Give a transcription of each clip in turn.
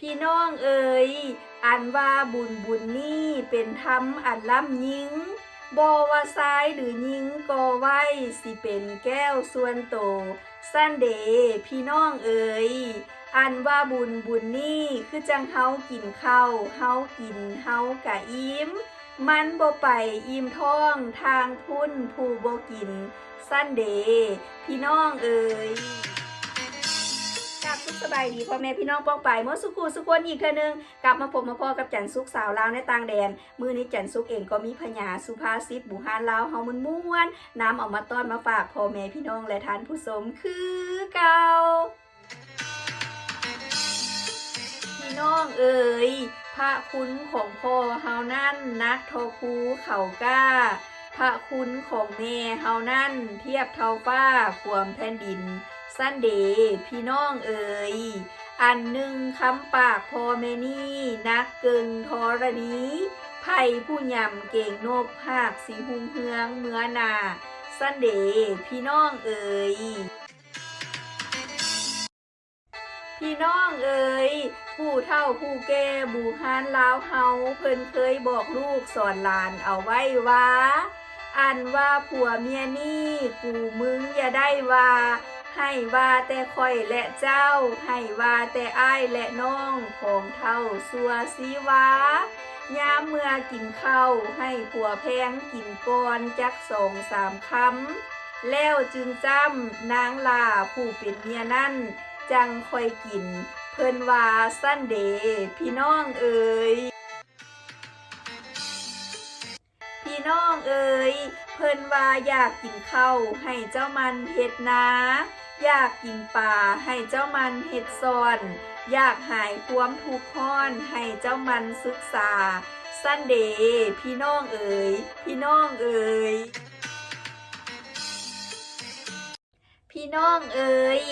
พี่น้องเอ๋ยอันว่าบุญบุญนี่เป็นธรรมอันล้ำยิงบอว่าซ้ายหรือยิงก็ไว้สิเป็นแก้วส่วนโต สั้นเดพี่น้องเอ๋ยอันว่าบุญบุญนี่คือจังเฮากินข้าวเฮากินเฮากะอิ่มมันบ่ไปอิ่มท้องทางพุ่นผู้บ่กิน สั้นเดพี่น้องเอ๋ย สุขสบายดีพ่อแม่พี่น้องป้องไปเมื่อสุขูสุขคนอีกเทื่อนึงกลับมาพบมาพ่อกับจันสุกสาวลาวในต่างแดน มือนี้จันสุกเองก็มีพญาสุภาษิตบุหารลาวเฮามันม่วนน้ำออกมาต้อนมาฝากพ่อแม่พี่น้องและทานผู้ชมคือเก่าพี่น้องเอ๋ยพระคุณของพ่อเฮานั่นนักทอคูเขาก้าพระคุณของแม่เฮานั่นเทียบเท่าฟ้าความแผ่นดิน สั้นเดพี่น้องเอ๋ยอันหนึ่งคำปากพอแม่นี่นักเกิงทรณีไผ่ผู้ยำเก่งโนบภาคสีหุงเฮืองเมื่อนาสั้นเดพี่น้องเอ๋ยพี่น้องเอ๋ยผู้เฒ่าผู้แก่บูฮานลาวเฮาเพิ่นเคยบอกลูกสอนหลานเอาไว้ว่าอันว่าผัวเมียนี่กูมึงอย่าได้ว่า ให้ว่าแต่คอยและเจ้า ให้ว่าแต่อ้ายและน้องของเท่าสัวสีวายามเมื่อกินข้าวให้ผัวแพงกินก่อนจักสองสามคำแล้วจึงจำนางลาผู้เป็นเมียนั่น จังคอยกิน เพิ่นว่าสั้นเดพี่น้องเอ๋ยพี่น้องเอ๋ยเพิ่นว่าอยากกินข้าวให้เจ้ามันเฮ็ดนา อยากกินปลาให้เจ้ามันเฮ็ดซอน อยากหายความทุกข์ร้อนให้เจ้ามันศึกษา สั้นเดพี่น้องเอ๋ยพี่น้องเอ๋ยพี่น้องเอ๋ย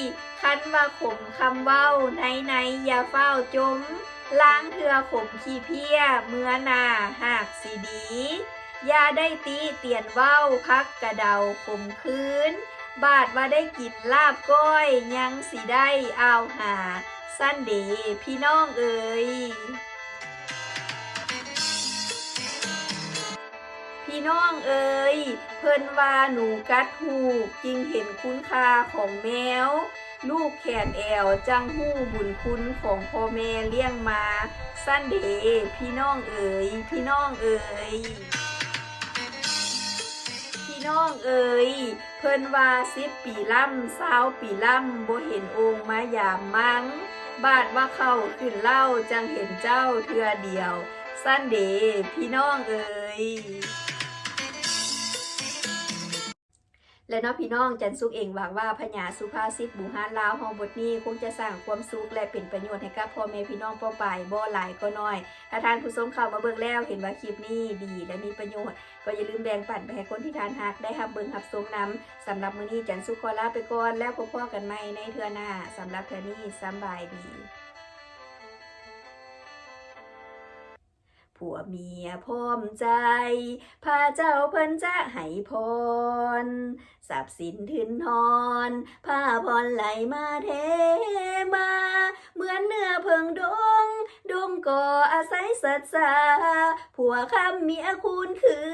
คันว่าขมคำเว้าในในอย่าเฝ้าจม ล้างเถือขมขี้เพี้ยเมื่อนาหากสีดี อย่าได้ตีเตียนเว้าพักกระเดาขมคืน บาดว่าได้กินลาบก้อย ยังสิได้เอาหา สั้นเดพี่น้องเอ๋ยพี่น้องเอ๋ยเพิ่นว่าหนูกัดหูกจึงเห็นคุณค่าของแมว ลูกแขนแอวจังหู้บุญคุณของพ่อแม่เลี้ยงมา สั้นเดพี่น้องเอ๋ยพี่น้องเอ๋ย พี่น้องเอ๋ยเพิ่นว่าสิบปีล่ำสาวปีล่ำบ่เห็นองค์มายามมัง บาดว่าเข้าขึ้นเล่าจังเห็นเจ้าเทือเดียวสั้นเดพี่น้องเอ๋ย และเนาะพี่น้องจันสุกเองหวังว่าพญาสุภาษิตบุหารลาวฮองบทนี้คงจะสร้างความสุขและเป็นประโยชน์ให้กับพ่อแม่พี่น้องป้อปายบ่หลายก็น้อย ถ้าทานผู้ชมเข้ามาเบิ่งแล้วเห็นว่าคลิปนี้ดีและมีประโยชน์ ก็อย่าลืมแบ่งปันไปให้คนที่ทานหักได้รับเบิ่งรับชมนํสำหรับมื้อนี้จันสุขขอลาไปก่อนแล้วพบกันใหม่ในเทื่อหน้าสำหรับเทื่อนี้สบายดี ผัวเมียพร้อมใจ พาเจ้าเพิ่นจะให้พรทรัพย์สินถึนทอนผ้าพรไหลมาเทมา เหมือนเนื้อเพิงดง ดงก่ออาศัยสัตว์สาผัวคำเมียคุณคือ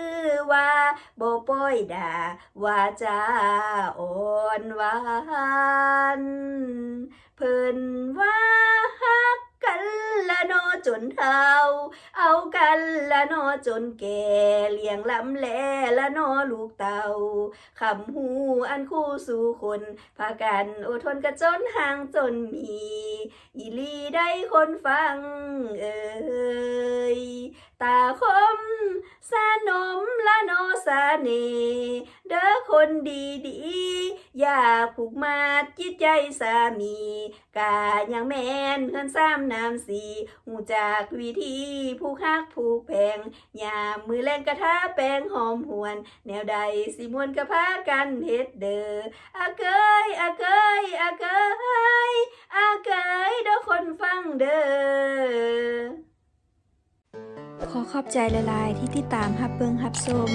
ว่าบ่ป้อยด่าว่าจาอ่อนหวานเพิ่นว่าฮักกันละเนอ จนเฒ่า เอากันละนอจนแก่เลี้ยงลำแลละนอลูกเต่าคำหูอันคู่สู่คนพากันอดทนกระจนห่างจนมีอีลีได้คนฟังเอ่ยตาคมสานมละนอสาเน เด้อคนดีดีอย่าผูกมาดจิตใจสามีกายังแม่นเฮือนซ้ำน้ำสีหูจากวิธีผู้คักผู้แพงยามมือแรงกระทาแป้งหอมหวน แนวใดสิมวนกระพากันเฮ็ดเด้ออาเกยอาเกยอาเกยอาเกยเด้อคนฟังเด้อขอขอบใจหลายที่ติดตามฮับเบิงฮับชม